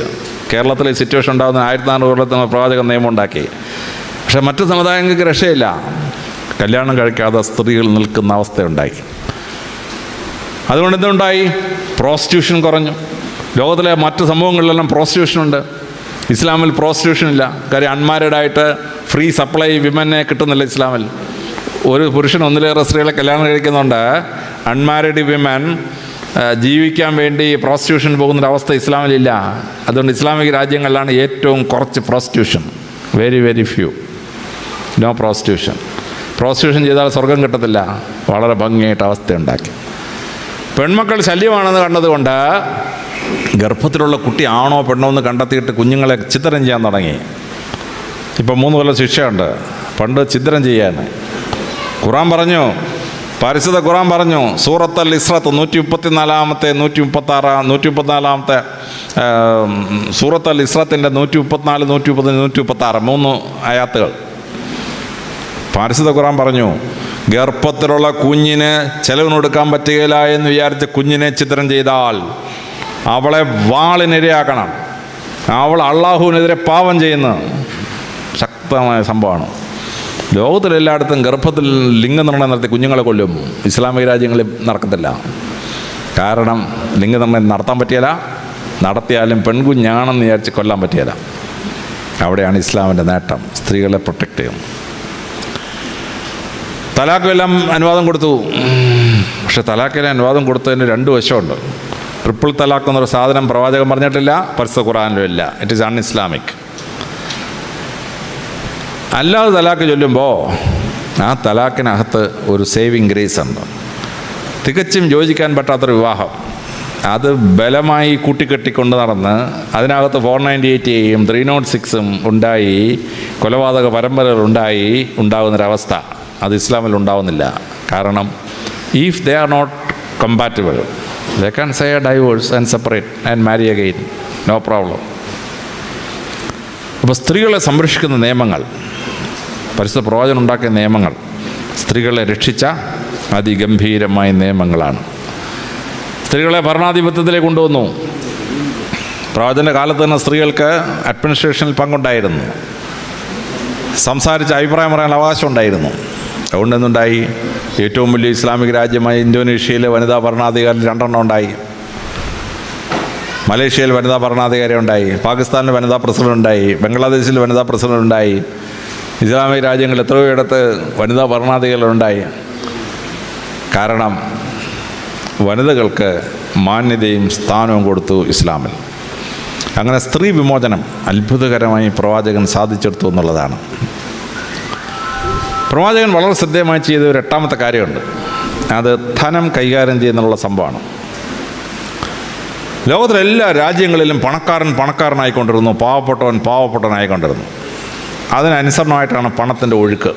കേരളത്തിലെ സിറ്റുവേഷൻ ഉണ്ടാകുന്ന ആയിരത്തി നാനൂറ് കൊല്ലത്തിന് പ്രവാചക നിയമം ഉണ്ടാക്കി. പക്ഷേ മറ്റു സമുദായങ്ങൾക്ക് രക്ഷയില്ല. കല്യാണം കഴിക്കാതെ സ്ത്രീകൾ നിൽക്കുന്ന അവസ്ഥയുണ്ടായി. അതുകൊണ്ട് എന്തുണ്ടായി? പ്രോസ്റ്റിറ്റ്യൂഷൻ കുറഞ്ഞു. ലോകത്തിലെ മറ്റ് സംഭവങ്ങളിലെല്ലാം പ്രോസ്റ്റിറ്റ്യൂഷൻ ഉണ്ട്. ഇസ്ലാമിൽ പ്രോസ്റ്റിറ്റ്യൂഷൻ ഇല്ല. കാര്യം അൺമാരീഡ് ആയിട്ട് ഫ്രീ സപ്ലൈ വിമനെ കിട്ടുന്നില്ല ഇസ്ലാമിൽ. ഒരു പുരുഷൻ ഒന്നിലേറെ സ്ത്രീകളെ കല്യാണം കഴിക്കുന്നുണ്ട് അൺമാരീഡ് വിമൻ ജീവിക്കാൻ വേണ്ടി പ്രോസ്റ്റിറ്റ്യൂഷൻ പോകുന്നൊരവസ്ഥ ഇസ്ലാമിലില്ല. അതുകൊണ്ട് ഇസ്ലാമിക രാജ്യങ്ങളിലാണ് ഏറ്റവും കുറച്ച് prostitution very very few no prostitution prostitution ചെയ്താൽ സ്വർഗം കിട്ടത്തില്ല. വളരെ ഭംഗിയായിട്ട് അവസ്ഥയുണ്ടാക്കി. പെൺമക്കൾ ശല്യമാണെന്ന് കണ്ടതുകൊണ്ട് ഗർഭത്തിലുള്ള കുട്ടി ആണോ പെണ്ണോ എന്ന് കണ്ടെത്തിയിട്ട് കുഞ്ഞുങ്ങളെ ചിത്രം ചെയ്യാൻ തുടങ്ങി. ഇപ്പം മൂന്ന് കൊല്ലം ശിക്ഷയുണ്ട്. പണ്ട് ചിത്രം ചെയ്യാൻ. ഖുറാൻ പറഞ്ഞു പരിശുദ്ധ ഖുറാൻ പറഞ്ഞു സൂറത്ത് അൽ ഇസ്രത്ത് നൂറ്റി മുപ്പത്തിനാലാമത്തെ നൂറ്റി മുപ്പത്തി ആറാം നൂറ്റി മുപ്പത്തിനാലാമത്തെ സൂറത്ത് അൽ ഇസ്രത്തിന്റെ നൂറ്റി മുപ്പത്തിനാല് നൂറ്റി മുപ്പത്തി നൂറ്റി മുപ്പത്തി ആറ് മൂന്ന് അയാത്തുകൾ പാരിശുദ്ധ ഖുറാൻ പറഞ്ഞു ഗർഭത്തിലുള്ള കുഞ്ഞിന് ചെലവിനൊടുക്കാൻ പറ്റുകയില്ല എന്ന് വിചാരിച്ച് കുഞ്ഞിനെ ചിത്രം ചെയ്താൽ അവളെ വാളിനിരയാക്കണം. അവൾ അള്ളാഹുവിനെതിരെ പാവം ചെയ്യുന്ന ശക്തമായ സംഭവമാണ്. ലോകത്തിലെല്ലായിടത്തും ഗർഭത്തിൽ ലിംഗനിർണയം നടത്തി കുഞ്ഞുങ്ങളെ കൊല്ലും. ഇസ്ലാമിക രാജ്യങ്ങളിൽ നടക്കത്തില്ല. കാരണം ലിംഗനിർണയം നടത്താൻ പറ്റിയല്ല. നടത്തിയാലും പെൺകുഞ്ഞാണെന്ന് വിചാരിച്ച് കൊല്ലാൻ പറ്റിയല്ല. അവിടെയാണ് ഇസ്ലാമിന്റെ നേട്ടം. സ്ത്രീകളെ പ്രൊട്ടക്റ്റ് ചെയ്യും. തലാഖ് എല്ലാം അനുവാദം കൊടുത്തു. പക്ഷെ തലാഖിന് അനുവാദം കൊടുത്തതിന് രണ്ട് വശമുണ്ട്. ട്രിപ്പിൾ തലാഖ് എന്നൊരു സാധനം പ്രവാചകൻ പറഞ്ഞിട്ടില്ല പരിസ്ഥിതി ഖുറാനിലും ഇല്ല. ഇറ്റ് ഈസ് അൺ ഇസ്ലാമിക് അല്ലാതെ തലാഖ് ചൊല്ലുമ്പോൾ ആ തലാഖിനകത്ത് ഒരു സേവിങ് ഗ്രേസ് ഉണ്ട്. തികച്ചും യോജിക്കാൻ പറ്റാത്തൊരു വിവാഹം. അത് ബലമായി കൂട്ടിക്കെട്ടിക്കൊണ്ട് നടന്ന് അതിനകത്ത് ഫോർ നയന്റി എയ്റ്റ് എയും ത്രീ നോട്ട് സിക്സും ഉണ്ടായി കൊലപാതക പരമ്പരകൾ ഉണ്ടായി ഉണ്ടാകുന്നൊരവസ്ഥ. അത് ഇസ്ലാമിൽ ഉണ്ടാവുന്നില്ല. കാരണം if they are not compatible they can say a and separate and marry again no problem അപ്പോൾ സ്ത്രീകളെ സംരക്ഷിക്കുന്ന നിയമങ്ങൾ പരിശുദ്ധ പ്രവാചകൻ ഉണ്ടാക്കിയ നിയമങ്ങൾ സ്ത്രീകളെ രക്ഷിച്ച അതിഗംഭീരമായ നിയമങ്ങളാണ്. സ്ത്രീകളെ ഭരണാധിപത്യത്തിലേക്ക് കൊണ്ടുവന്നു. പ്രവചന കാലത്ത് തന്നെ സ്ത്രീകൾക്ക് അഡ്മിനിസ്ട്രേഷനിൽ പങ്കുണ്ടായിരുന്നു. സംസാരിച്ച് അഭിപ്രായം പറയാൻ അവകാശം ഉണ്ടായിരുന്നു. അതുകൊണ്ട് ഏറ്റവും വലിയ ഇസ്ലാമിക രാജ്യമായ ഇന്തോനേഷ്യയിലെ വനിതാ ഭരണാധികാരി രണ്ടെണ്ണം ഉണ്ടായി. മലേഷ്യയിൽ വനിതാ ഭരണാധികാരി ഉണ്ടായി. പാകിസ്ഥാനിൽ വനിതാ പ്രസിഡന്റ് ഉണ്ടായി. ബംഗ്ലാദേശിൽ വനിതാ പ്രസിഡന്റ് ഉണ്ടായി. ഇസ്ലാമിക രാജ്യങ്ങളിൽ എത്രയോ ഇടത്ത് വനിതാ ഭരണാധികാരികളുണ്ടായി കാരണം വനിതകൾക്ക് മാന്യതയും സ്ഥാനവും കൊടുത്തു ഇസ്ലാമിൽ. അങ്ങനെ സ്ത്രീ വിമോചനം അത്ഭുതകരമായി പ്രവാചകൻ സാധിച്ചെടുത്തു എന്നുള്ളതാണ്. പ്രവാചകൻ വളരെ ശ്രദ്ധേയമായി ചെയ്ത ഒരു എട്ടാമത്തെ കാര്യമുണ്ട്. അത് ധനം കൈകാര്യം ചെയ്യുന്നുള്ള സംഭവമാണ്. ലോകത്തിലെ എല്ലാ രാജ്യങ്ങളിലും പണക്കാരൻ പണക്കാരനായിക്കൊണ്ടിരുന്നു. പാവപ്പെട്ടവൻ പാവപ്പെട്ടവനായിക്കൊണ്ടിരുന്നു. അതിനനുസരണമായിട്ടാണ് പണത്തിന്റെ ഒഴുക്ക്.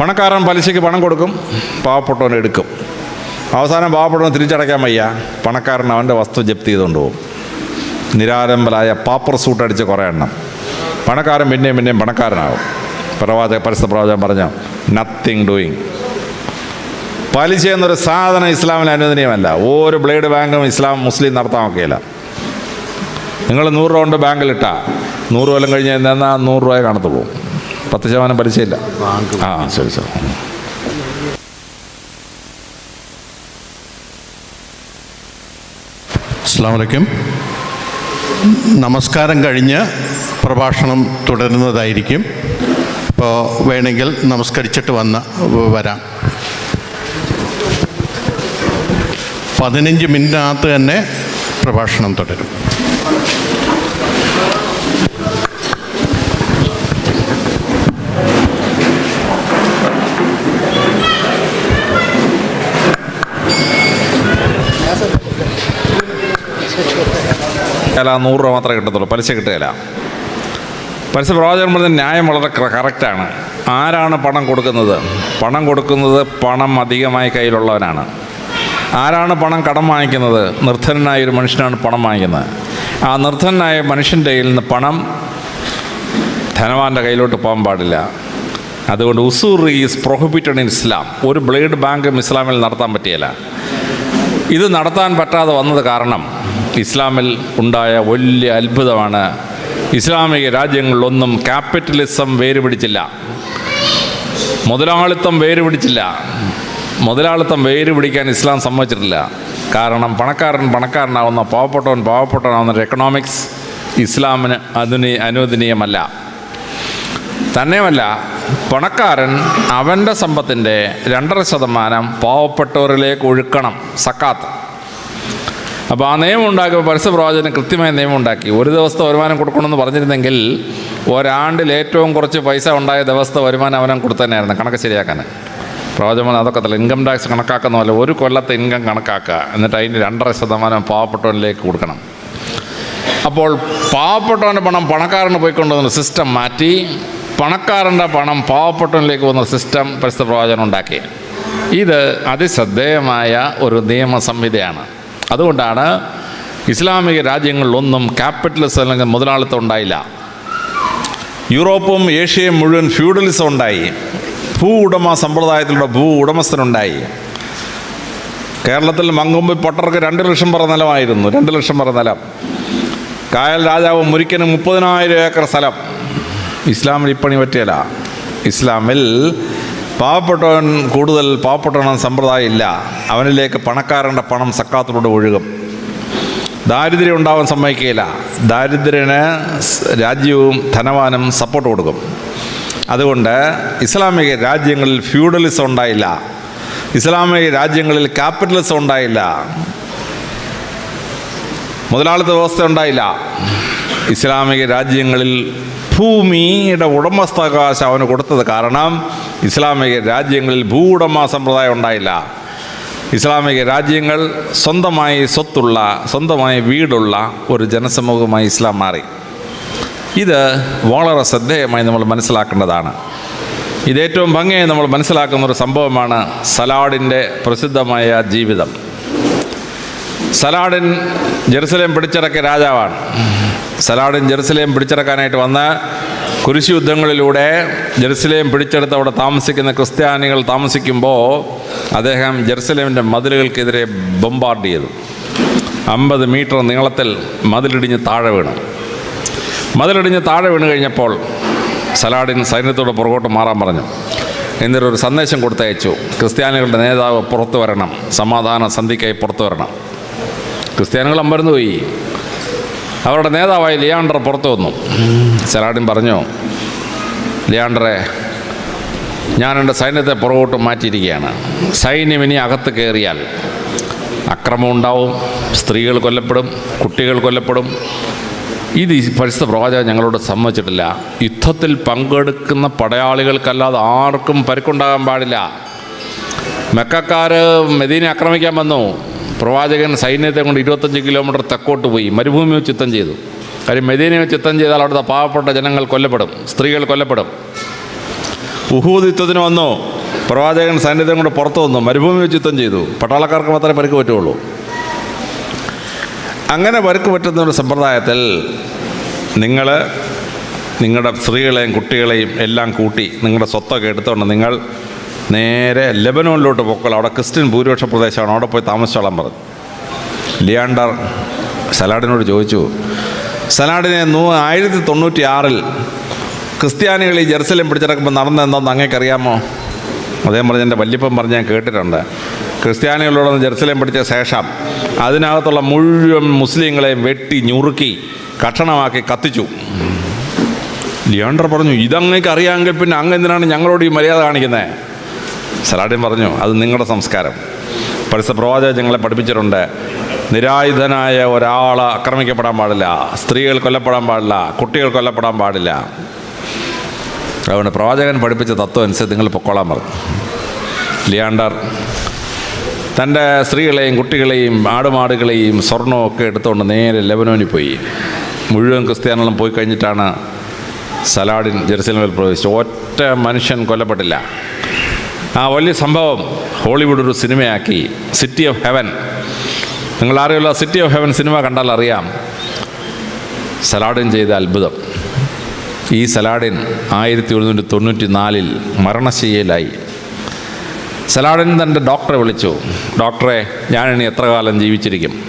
പണക്കാരൻ പലിശയ്ക്ക് പണം കൊടുക്കും പാവപ്പെട്ടവൻ എടുക്കും. അവസാനം പാവപ്പെട്ടവൻ തിരിച്ചടയ്ക്കാൻ വയ്യ. പണക്കാരൻ അവന്റെ വസ്തു ജപ്തി ചെയ്തുകൊണ്ട് പോകും. നിരാരംഭരായ പാപ്പർ സൂട്ട് അടിച്ച് കുറേ എണ്ണം. പണക്കാരൻ പിന്നെയും പിന്നെയും പണക്കാരനാകും. പ്രവാചക പരസ്യ പ്രവാചകൻ പറഞ്ഞ നത്തിങ് ഡൂയിങ് പലിശ എന്നൊരു സാധനം ഇസ്ലാമിന് അനുവദനീയമല്ല. ഒരു ബ്ലേഡ് ബാങ്കും ഇസ്ലാം മുസ്ലിം നടത്താൻ ഒക്കെയില്ല. നിങ്ങൾ നൂറ് രൂപ കൊണ്ട് ബാങ്കിലിട്ടാ നൂറ് കൊല്ലം കഴിഞ്ഞ് എന്നാൽ നൂറ് രൂപയെ കാണത്തുള്ളൂ. പത്ത് ശതമാനം പലിശയില്ല. ആ ശരി ശരി. അസ്ലാമലൈക്കും നമസ്കാരം കഴിഞ്ഞ് പ്രഭാഷണം തുടരുന്നതായിരിക്കും. അപ്പോൾ വേണമെങ്കിൽ നമസ്കരിച്ചിട്ട് വന്ന് വരാം. പതിനഞ്ച് മിനിറ്റിനകത്ത് തന്നെ പ്രഭാഷണം തുടരും. അല്ല നൂറ് രൂപ മാത്രമേ കിട്ടത്തുള്ളൂ. പലിശ കിട്ടുകയില്ല. പലിശ പ്രവാചകൻ പറഞ്ഞ ന്യായം വളരെ കറക്റ്റാണ്. ആരാണ് പണം കൊടുക്കുന്നത്? പണം കൊടുക്കുന്നത് പണം അധികമായി കയ്യിലുള്ളവനാണ്. ആരാണ് പണം കടം വാങ്ങിക്കുന്നത്? നിർധനനായ ഒരു മനുഷ്യനാണ് പണം വാങ്ങിക്കുന്നത്. ആ നിർധനനായ മനുഷ്യന്റെ കയ്യിൽ നിന്ന് പണം ധനവാന്റെ കയ്യിലോട്ട് പോകാൻ പാടില്ല. അതുകൊണ്ട് usury is prohibited in Islam ഒരു ബ്ലേഡ് ബാങ്കും ഇസ്ലാമിൽ നടത്താൻ പറ്റിയല്ല. ഇത് നടത്താൻ പറ്റാതെ വന്നത് കാരണം ഇസ്ലാമിൽ ഉണ്ടായ വലിയ അത്ഭുതമാണ് ഇസ്ലാമിക രാജ്യങ്ങളിലൊന്നും ക്യാപിറ്റലിസം വേര് പിടിച്ചില്ല മുതലാളിത്തം വേര് പിടിച്ചില്ല മുതലാളിത്തം വേര് പിടിക്കാൻ ഇസ്ലാം സമ്മതിച്ചിട്ടില്ല. കാരണം പണക്കാരൻ പണക്കാരനാവുന്ന പാവപ്പെട്ടവൻ പാവപ്പെട്ടവനാവുന്ന ഒരു എക്കണോമിക്സ് ഇസ്ലാമിന് അതിന് അനുവദനീയമല്ല. തന്നെയുമല്ല പണക്കാരൻ അവന്റെ സമ്പത്തിന്റെ രണ്ടര ശതമാനം പാവപ്പെട്ടവരിലേക്ക് ഒഴുക്കണം സക്കാത്ത്. അപ്പോൾ ആ നിയമം ഉണ്ടാക്കിയപ്പോൾ പരസ്യ പ്രവാചകന് കൃത്യമായ നിയമം ഉണ്ടാക്കി. ഒരു ദിവസത്തെ വരുമാനം കൊടുക്കണമെന്ന് പറഞ്ഞിരുന്നെങ്കിൽ ഒരാണ്ടിൽ ഏറ്റവും കുറച്ച് പൈസ ഉണ്ടായ ദിവസത്തെ വരുമാനം അവനും കൊടുത്തന്നെയായിരുന്നു കണക്ക് ശരിയാക്കാൻ പ്രവചനം അതൊക്കെ ഇൻകം ടാക്സ് കണക്കാക്കുന്ന പോലെ ഒരു കൊല്ലത്തെ ഇൻകം കണക്കാക്കുക. എന്നിട്ട് അതിന്റെ രണ്ടര ശതമാനം പാവപ്പെട്ടവനിലേക്ക് കൊടുക്കണം. അപ്പോൾ പാവപ്പെട്ടവന്റെ പണം പണക്കാരന് പോയിക്കൊണ്ടുവന്ന സിസ്റ്റം മാറ്റി പണക്കാരന്റെ പണം പാവപ്പെട്ടവനിലേക്ക് വന്ന സിസ്റ്റം പരിസ്ഥിതി പ്രവചനം ഉണ്ടാക്കി. ഇത് അതിശ്രദ്ധേയമായ ഒരു നിയമ സംഹിതയാണ് അതുകൊണ്ടാണ് ഇസ്ലാമിക രാജ്യങ്ങളിലൊന്നും ക്യാപിറ്റലിസം അല്ലെങ്കിൽ മുതലാളിത്തം ഉണ്ടായില്ല. യൂറോപ്പും ഏഷ്യയും മുഴുവൻ ഫ്യൂഡലിസം ഉണ്ടായി. ഭൂ ഉടമ സമ്പ്രദായത്തിലൂടെ ഭൂ ഉടമസ്ഥനുണ്ടായി. കേരളത്തിൽ മങ്കുമ്പ് പൊട്ടർക്ക് രണ്ട് ലക്ഷം പറ നിലമായിരുന്നു. രണ്ട് ലക്ഷം പറ നിലം. കായൽ രാജാവ് മുരിക്കന് മുപ്പതിനായിരം ഏക്കർ സ്ഥലം. ഇസ്ലാമിൽ ഇപ്പണി പറ്റിയല്ല. ഇസ്ലാമിൽ പാവപ്പെട്ടവൻ കൂടുതൽ പാവപ്പെട്ടവൻ സമ്പ്രദായം ഇല്ല അവനിലേക്ക് പണക്കാരന്റെ പണം സക്കാത്തിലൂടെ ഒഴുകും. ദാരിദ്ര്യം ഉണ്ടാവാൻ സമ്മതിക്കുകയില്ല. ദാരിദ്ര്യന് രാജ്യവും ധനവാനും സപ്പോർട്ട് കൊടുക്കും. അതുകൊണ്ട് ഇസ്ലാമിക രാജ്യങ്ങളിൽ ഫ്യൂഡലിസം ഉണ്ടായില്ല. ഇസ്ലാമിക രാജ്യങ്ങളിൽ ക്യാപിറ്റലിസം ഉണ്ടായില്ല. മുതലാളിത്ത വ്യവസ്ഥ ഉണ്ടായില്ല. ഇസ്ലാമിക രാജ്യങ്ങളിൽ ഭൂമിയുടെ ഉടമസ്ഥാവകാശം അവന് കൊടുത്തത് കാരണം ഇസ്ലാമിക രാജ്യങ്ങളിൽ ഭൂ ഉടമ സമ്പ്രദായം ഉണ്ടായില്ല. ഇസ്ലാമിക രാജ്യങ്ങൾ സ്വന്തമായി സ്വത്തുള്ള സ്വന്തമായി വീടുള്ള ഒരു ജനസമൂഹമായി ഇസ്ലാം മാറി. ഇത് വളരെ ശ്രദ്ധേയമായി നമ്മൾ മനസ്സിലാക്കേണ്ടതാണ്. ഇതേറ്റവും ഭംഗിയായി നമ്മൾ മനസ്സിലാക്കുന്ന ഒരു സംഭവമാണ് സലാഡിന്റെ പ്രസിദ്ധമായ ജീവിതം. സലാഡിൻ ജെറുസലേം പിടിച്ചടക്കിയ രാജാവാണ്. സലാഡിൻ ജെറുസലേം പിടിച്ചെടുക്കാനായിട്ട് വന്ന കുരിശു യുദ്ധങ്ങളിലൂടെ ജെറുസലേം പിടിച്ചെടുത്ത് അവിടെ താമസിക്കുന്ന ക്രിസ്ത്യാനികൾ താമസിക്കുമ്പോൾ അദ്ദേഹം ജെറുസലേമിന്റെ മതിലുകൾക്കെതിരെ ബൊമ്പാർഡ് ചെയ്തു അമ്പത് മീറ്റർ നീളത്തിൽ മതിലിടിഞ്ഞ് താഴെ വീണു. മതിലിടിഞ്ഞ് താഴെ വീണ് കഴിഞ്ഞപ്പോൾ സലാഡിൻ സൈന്യത്തോട് പുറകോട്ട് മാറാൻ പറഞ്ഞു. എന്നിട്ട് ഒരു സന്ദേശം കൊടുത്തയച്ചു. ക്രിസ്ത്യാനികളുടെ നേതാവ് പുറത്തു വരണം. സമാധാന സന്ധിക്കായി പുറത്തു വരണം. ക്രിസ്ത്യാനികൾ അമ്പരന്ന് പോയി അവരുടെ നേതാവായി ലിയാണ്ടർ പുറത്തു വന്നു. സലാഡിൻ പറഞ്ഞു ലിയാണ്ടറെ ഞാൻ എന്റെ സൈന്യത്തെ പുറകോട്ട് മാറ്റിയിരിക്കുകയാണ്. സൈന്യം ഇനി അകത്ത് കയറിയാൽ അക്രമം ഉണ്ടാവും സ്ത്രീകൾ കൊല്ലപ്പെടും കുട്ടികൾ കൊല്ലപ്പെടും. ഇത് പരിസ്ഥിതി പ്രവാചകൻ ഞങ്ങളോട് സമ്മതിച്ചിട്ടില്ല. യുദ്ധത്തിൽ പങ്കെടുക്കുന്ന പടയാളികൾക്കല്ലാതെ ആർക്കും പരിക്കുണ്ടാകാൻ പാടില്ല. മെക്കക്കാർ മെദീനെ ആക്രമിക്കാൻ വന്നു. പ്രവാചകൻ സൈന്യത്തെ കൊണ്ട് ഇരുപത്തഞ്ച് കിലോമീറ്റർ തെക്കോട്ട് പോയി മരുഭൂമി വെച്ച് യുദ്ധം ചെയ്തു. കാര്യം മെദീനെ വെച്ച് യുദ്ധം ചെയ്താൽ അവിടുത്തെ പാവപ്പെട്ട ജനങ്ങൾ കൊല്ലപ്പെടും സ്ത്രീകൾ കൊല്ലപ്പെടും. ഉഹൂദ് യുദ്ധത്തിന് വന്നു. പ്രവാചകൻ സൈന്യത്തെ കൊണ്ട് പുറത്തു വന്നു മരുഭൂമി വെച്ച് യുദ്ധം ചെയ്തു. പട്ടാളക്കാർക്ക് മാത്രമേ പരിക്ക് പറ്റുള്ളൂ. അങ്ങനെ പരുക്ക് പറ്റുന്ന ഒരു സമ്പ്രദായത്തിൽ നിങ്ങൾ നിങ്ങളുടെ സ്ത്രീകളെയും കുട്ടികളെയും എല്ലാം കൂട്ടി നിങ്ങളുടെ സ്വത്തൊക്കെ എടുത്തുകൊണ്ട് നിങ്ങൾ നേരെ ലെബനോണിലോട്ട് പോക്കോളം. അവിടെ ക്രിസ്ത്യൻ ഭൂരിപക്ഷ പ്രദേശമാണ്. അവിടെ പോയി താമസിച്ചോളാൻ പറഞ്ഞു. ലിയാണ്ടർ സലാഡിനോട് ചോദിച്ചു സലാഡിനെ നൂ ആയിരത്തി തൊണ്ണൂറ്റി ആറിൽ ക്രിസ്ത്യാനികൾ ഈ ജെറുസലേം പിടിച്ചിറക്കുമ്പോൾ നടന്നത് എന്താണെന്ന് അങ്ങേക്കറിയാമോ? അദ്ദേഹം പറഞ്ഞ എന്റെ വല്യപ്പം പറഞ്ഞ് ഞാൻ കേട്ടിട്ടുണ്ട്. ക്രിസ്ത്യാനികളോടൊന്ന് ജെറുസലേം പിടിച്ച ശേഷം അതിനകത്തുള്ള മുഴുവൻ മുസ്ലിങ്ങളെയും വെട്ടി ഞുറുക്കി കഷണമാക്കി കത്തിച്ചു. ലിയാണ്ടർ പറഞ്ഞു ഇതങ്ങേക്ക് അറിയാമെങ്കിൽ പിന്നെ അങ്ങ് എന്തിനാണ് ഞങ്ങളോട് ഈ മര്യാദ കാണിക്കുന്നത് സലാഡിൻ പറഞ്ഞു അത് നിങ്ങളുടെ സംസ്കാരം. പഠിച്ച പ്രവാചക ഞങ്ങളെ പഠിപ്പിച്ചിട്ടുണ്ട്. നിരായുധനായ ഒരാൾ ആക്രമിക്കപ്പെടാൻ പാടില്ല. സ്ത്രീകൾ കൊല്ലപ്പെടാൻ പാടില്ല. കുട്ടികൾ കൊല്ലപ്പെടാൻ പാടില്ല. അതുകൊണ്ട് പ്രവാചകൻ പഠിപ്പിച്ച തത്വം അനുസരിച്ച് നിങ്ങൾ പൊക്കോളാൻ പറഞ്ഞു. ലിയാണ്ടർ തന്റെ സ്ത്രീകളെയും കുട്ടികളെയും ആടുമാടുകളെയും സ്വർണവും ഒക്കെ എടുത്തുകൊണ്ട് നേരെ ലെബനോനിൽ പോയി. മുഴുവൻ ക്രിസ്ത്യാനികളും പോയി കഴിഞ്ഞിട്ടാണ് സലാഡിൻ ജെറുസലമിൽ പ്രവേശിച്ചു ഒറ്റ മനുഷ്യൻ കൊല്ലപ്പെട്ടില്ല. ആ വലിയ സംഭവം ഹോളിവുഡ് ഒരു സിനിമയാക്കി. സിറ്റി ഓഫ് ഹെവൻ നിങ്ങൾ അറിയുള്ള സിറ്റി ഓഫ് ഹെവൻ സിനിമ കണ്ടാൽ അറിയാം. സലാഡിൻ ചെയ്ത അത്ഭുതം. ഈ സലാഡിൻ ആയിരത്തി ഒരുന്നൂറ്റി തൊണ്ണൂറ്റി നാലിൽ മരണശീലയിലായി സലാഡിൻ തന്റെ ഡോക്ടറെ വിളിച്ചു. ഡോക്ടറെ ഞാനിനി എത്ര കാലം ജീവിച്ചിരിക്കും?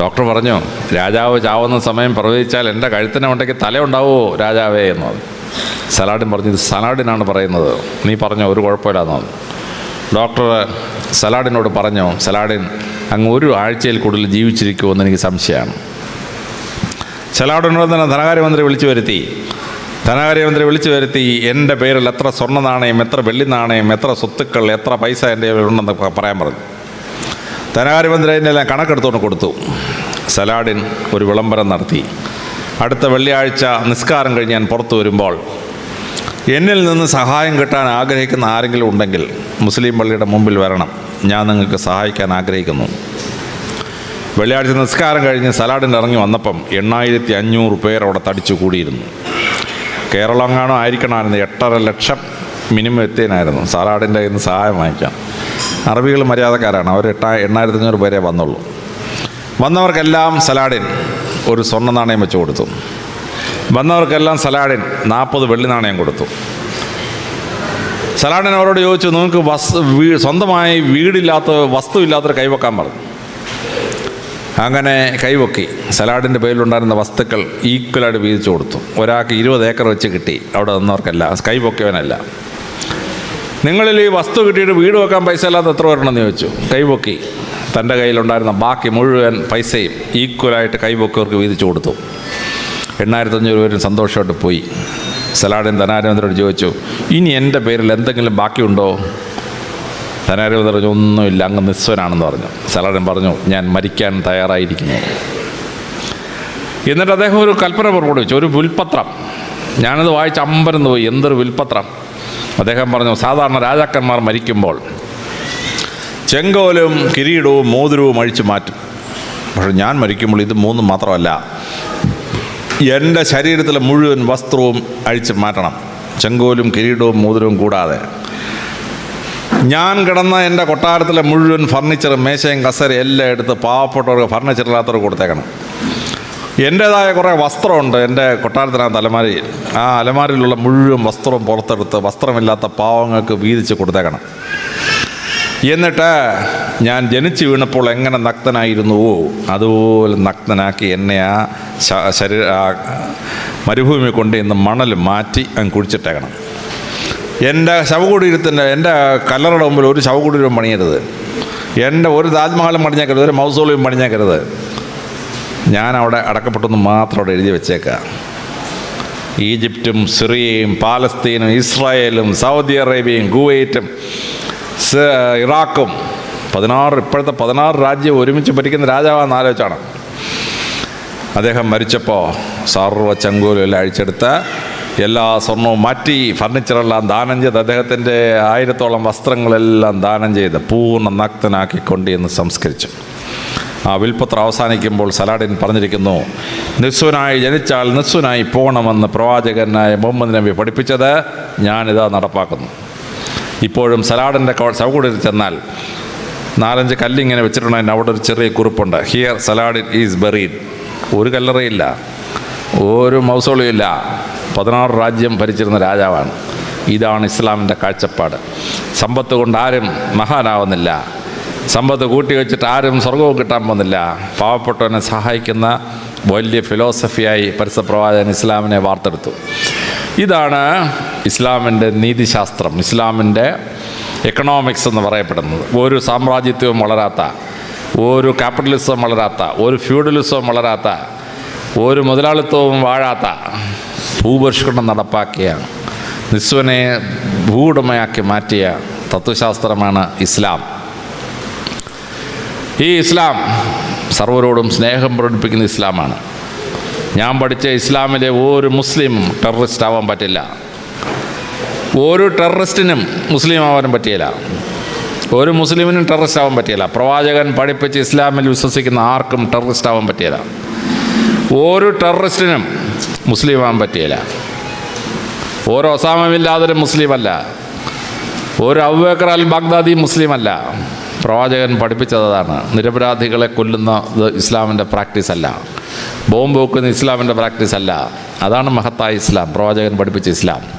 ഡോക്ടർ പറഞ്ഞു രാജാവ് ചാവുന്ന സമയം പ്രവചിച്ചാൽ എന്റെ കഴുത്തിനെ ഉണ്ടെങ്കിൽ തല ഉണ്ടാവുമോ രാജാവേ? എന്ന് പറഞ്ഞു. സലാഡിൻ പറഞ്ഞു ഇത് സലാഡിനാണ് പറയുന്നത്. നീ പറഞ്ഞ ഒരു കുഴപ്പമില്ലാന്ന് ഡോക്ടർ സലാഡിനോട് പറഞ്ഞു സലാഡിൻ അങ്ങ് ഒരു ആഴ്ചയിൽ കൂടുതൽ ജീവിച്ചിരിക്കുമെന്ന് എനിക്ക് സംശയമാണ്. സലാഡിനോട് തന്നെ ധനകാര്യമന്ത്രി വിളിച്ചു വരുത്തി. ധനകാര്യമന്ത്രി വിളിച്ചു വരുത്തി എന്റെ പേരിൽ എത്ര സ്വർണ നാണയം എത്ര വെള്ളി നാണയം എത്ര സ്വത്തുക്കൾ എത്ര പൈസ എന്റെ ഉണ്ടെന്ന് പറയാൻ പറഞ്ഞു. ധനകാര്യമന്ത്രി അതിന്റെ എല്ലാം കണക്കെടുത്തുകൊണ്ട് കൊടുത്തു. സലാഡിൻ ഒരു വിളംബരം നടത്തി. അടുത്ത വെള്ളിയാഴ്ച നിസ്കാരം കഴിഞ്ഞ് ഞാൻ പുറത്തു വരുമ്പോൾ എന്നിൽ നിന്ന് സഹായം കിട്ടാൻ ആഗ്രഹിക്കുന്ന ആരെങ്കിലും ഉണ്ടെങ്കിൽ മുസ്ലിം പള്ളിയുടെ മുമ്പിൽ വരണം. ഞാൻ നിങ്ങൾക്ക് സഹായിക്കാൻ ആഗ്രഹിക്കുന്നു. വെള്ളിയാഴ്ച നിസ്കാരം കഴിഞ്ഞ് സലാഡിന്റെ ഇറങ്ങി വന്നപ്പം എണ്ണായിരത്തി അഞ്ഞൂറ് പേർ അവിടെ തടിച്ചു കൂടിയിരുന്നു. കേരളങ്ങാണോ ആയിരിക്കണമായിരുന്നു. എട്ടര ലക്ഷം മിനിമം എത്തിയനായിരുന്നു സലാഡിന്റെ കയ്യിൽ നിന്ന് സഹായം വാങ്ങിക്കാം. അറബികൾ മര്യാദക്കാരാണ്. അവർ എട്ടാ എണ്ണായിരത്തി അഞ്ഞൂറ് പേരെ വന്നുള്ളൂ. വന്നവർക്കെല്ലാം സലാഡിൻ. ഒരു സ്വർണ നാണയം വെച്ച് കൊടുത്തു. വന്നവർക്കെല്ലാം സലാഡിൻ നാൽപ്പത് വെള്ളി നാണയം കൊടുത്തു. സലാഡിൻ അവരോട് ചോദിച്ചു നിങ്ങൾക്ക് വസ് സ്വന്തമായി വീടില്ലാത്ത വസ്തു ഇല്ലാത്തൊരു കൈവെക്കാൻ പറഞ്ഞു. അങ്ങനെ കൈവക്കി. സലാഡിന്റെ പേരിലുണ്ടായിരുന്ന വസ്തുക്കൾ ഈക്വലായിട്ട് വീതിച്ചു കൊടുത്തു. ഒരാൾക്ക് ഇരുപത് ഏക്കർ വെച്ച് കിട്ടി. അവിടെ നിന്നവർക്കല്ല കൈവൊക്കിയവനല്ല. നിങ്ങളിൽ ഈ വസ്തു കിട്ടിയിട്ട് വീട് വെക്കാൻ പൈസ ഇല്ലാത്ത എത്ര പേരുണ്ടെന്ന് ചോദിച്ചു. കൈവൊക്കി. തന്റെ കയ്യിലുണ്ടായിരുന്ന ബാക്കി മുഴുവൻ പൈസയും ഈക്വലായിട്ട് കൈവൊക്കിയവർക്ക് വീതിച്ചു കൊടുത്തു. എണ്ണായിരത്തി അഞ്ഞൂറ് പേരും സന്തോഷമായിട്ട് പോയി. സലാഡിൻ ധനാരേന്ദ്രനോട് ചോദിച്ചു ഇനി എന്റെ പേരിൽ എന്തെങ്കിലും ബാക്കിയുണ്ടോ? ധനാരേന്ദ്രൻ പറഞ്ഞു ഒന്നുമില്ല അങ്ങ് നിസ്വനാണെന്ന് പറഞ്ഞു. സലാഡിൻ പറഞ്ഞു ഞാൻ മരിക്കാൻ തയ്യാറായിരിക്കുന്നു. എന്നിട്ട് അദ്ദേഹം ഒരു കൽപ്പന പുറപ്പെടുവിച്ചു ഒരു വിൽപ്പത്രം ഞാനത് വായിച്ച് അമ്പരന്ന് പോയി എന്തൊരു വിൽപ്പത്രം അദ്ദേഹം പറഞ്ഞു സാധാരണ രാജാക്കന്മാർ മരിക്കുമ്പോൾ ചെങ്കോലും കിരീടവും മോതിരവും അഴിച്ചു മാറ്റും. പക്ഷെ ഞാൻ മരിക്കുമ്പോൾ ഇത് മൂന്നും മാത്രമല്ല. എന്റെ ശരീരത്തിലെ മുഴുവൻ വസ്ത്രവും അഴിച്ചു മാറ്റണം. ചെങ്കോലും കിരീടവും മോതിരവും കൂടാതെ. ഞാൻ കിടന്ന എന്റെ കൊട്ടാരത്തിലെ മുഴുവൻ ഫർണിച്ചറും മേശയും കസേരയും എല്ലാം എടുത്ത് പാവപ്പെട്ടവർക്ക് ഫർണിച്ചർ ഇല്ലാത്തവർക്ക് കൊടുത്തേക്കണം. എന്റേതായ കുറേ വസ്ത്രമുണ്ട് എന്റെ കൊട്ടാരത്തിനകത്ത് അലമാരയിൽ. ആ അലമാരിയിലുള്ള മുഴുവൻ വസ്ത്രവും പുറത്തെടുത്ത് വസ്ത്രമില്ലാത്ത പാവങ്ങൾക്ക് വീതിച്ച് കൊടുത്തേക്കണം. എന്നിട്ട് ഞാൻ ജനിച്ചു വീണപ്പോൾ എങ്ങനെ നഗ്നനായിരുന്നുവോ അതുപോലെ നഗ്നനാക്കി എന്നെ ആ ശരീര മരുഭൂമി കൊണ്ട് ഇന്ന് മണൽ മാറ്റി അങ്ങ് കുഴിച്ചിട്ടേക്കണം. എന്റെ ശവകുടീരത്തിന്റെ എന്റെ കല്ലറയുടെ മുമ്പിൽ ഒരു ശവകുടീരം പണിയരുത്. എന്റെ ഒരു താജ്മഹലും പണിഞ്ഞേക്കരുത് ഒരു മൗസോളിയും പണിഞ്ഞേക്കരുത്. ഞാൻ അവിടെ അടക്കപ്പെട്ടെന്ന് മാത്രം അവിടെ എഴുതി വെച്ചേക്കാം. ഈജിപ്തും സിറിയയും പാലസ്തീനും ഇസ്രായേലും സൗദി അറേബ്യയും കുവൈറ്റും ഇറാഖും പതിനാറ് ഇപ്പോഴത്തെ പതിനാറ് രാജ്യം ഒരുമിച്ച് ഭരിക്കുന്ന രാജാവാന്ന് ആലോചിച്ചാണ്. അദ്ദേഹം മരിച്ചപ്പോൾ സർവ ചങ്കൂലെല്ലാം അഴിച്ചെടുത്ത് എല്ലാ സ്വർണവും മാറ്റി ഫർണിച്ചറെല്ലാം ദാനം ചെയ്ത് അദ്ദേഹത്തിന്റെ ആയിരത്തോളം വസ്ത്രങ്ങളെല്ലാം ദാനം ചെയ്ത് പൂർണ നഗ്നനാക്കി കൊണ്ട് എന്ന് സംസ്കരിച്ചു. ആ വിൽപ്പത്രം അവസാനിക്കുമ്പോൾ സലാഡിൻ പറഞ്ഞിരിക്കുന്നു നിസ്വനായി ജനിച്ചാൽ നിസ്വനായി പോകണമെന്ന് പ്രവാചകനായ മുഹമ്മദ് നബി പഠിപ്പിച്ചത് ഞാനിതാ നടപ്പാക്കുന്നു. ഇപ്പോഴും സലാഡിന്റെ ചവികൂടിൽ ചെന്നാൽ നാലഞ്ച് കല്ലിങ്ങനെ വെച്ചിട്ടുണ്ടെങ്കിൽ അവിടെ ഒരു ചെറിയ കുറിപ്പുണ്ട്. ഹിയർ സലാഡിൻ ഈസ് ബെറീഡ് ഒരു കല്ലറയില്ല. ഒരു മൗസോളിയും ഇല്ല. പതിനാറ് രാജ്യം ഭരിച്ചിരുന്ന രാജാവാണ്. ഇതാണ് ഇസ്ലാമിന്റെ കാഴ്ചപ്പാട്. സമ്പത്ത് കൊണ്ട് ആരും മഹാനാവുന്നില്ല. സമ്പത്ത് കൂട്ടി വെച്ചിട്ട് ആരും സ്വർഗവും കിട്ടാൻ പോകുന്നില്ല. പാവപ്പെട്ടവനെ സഹായിക്കുന്ന വലിയ ഫിലോസഫിയായി പരസ്യപ്രവാചകൻ ഇസ്ലാമിനെ വാർത്തെടുത്തു. ഇതാണ് ഇസ്ലാമിന്റെ നീതിശാസ്ത്രം ഇസ്ലാമിന്റെ എക്കണോമിക്സ് എന്ന് പറയപ്പെടുന്നത്. ഒരു സാമ്രാജ്യത്വം വളരാത്ത ഒരു ക്യാപിറ്റലിസം വളരാത്ത ഒരു ഫ്യൂഡലിസം വളരാത്ത ഒരു മുതലാളിത്വവും വാഴാത്ത ഭൂപരിഷ്കരണം നടപ്പാക്കിയ നിസ്വനെ ഭൂവുടമയാക്കി മാറ്റിയ തത്വശാസ്ത്രമാണ് ഇസ്ലാം. ഈ ഇസ്ലാം സർവരോടും സ്നേഹം പ്രകടിപ്പിക്കുന്ന ഇസ്ലാമാണ്. ഞാൻ പഠിച്ച ഇസ്ലാമിലെ ഒരു മുസ്ലിം ടെററിസ്റ്റ് ആവാൻ പറ്റില്ല. ഒരു ടെററിസ്റ്റിനും മുസ്ലിം ആവാനും പറ്റിയില്ല. ഒരു മുസ്ലിമിനും ടെററിസ്റ്റ് ആവാൻ പറ്റിയില്ല. പ്രവാചകൻ പഠിപ്പിച്ച് ഇസ്ലാമിൽ വിശ്വസിക്കുന്ന ആർക്കും ടെററിസ്റ്റ് ആവാൻ പറ്റിയില്ല. ഒരു ടെററിസ്റ്റിനും മുസ്ലിം ആവാൻ പറ്റിയില്ല. ഒരു ഒസാമില്ലാതൊരു മുസ്ലിമല്ല. ഒരു അബുബക്കർ അൽ ബാഗ്ദാദി മുസ്ലിമല്ല. പ്രവാചകൻ പഠിപ്പിച്ചതാണ്. നിരപരാധികളെ കൊല്ലുന്നത് ഇസ്ലാമിന്റെ പ്രാക്ടീസ് അല്ല. ബോംബ് വെക്കുന്ന ഇസ്ലാമിന്റെ പ്രാക്ടീസ് അല്ല. അതാണ് മഹത്തായ ഇസ്ലാം. പ്രവാചകൻ പഠിപ്പിച്ച ഇസ്ലാം.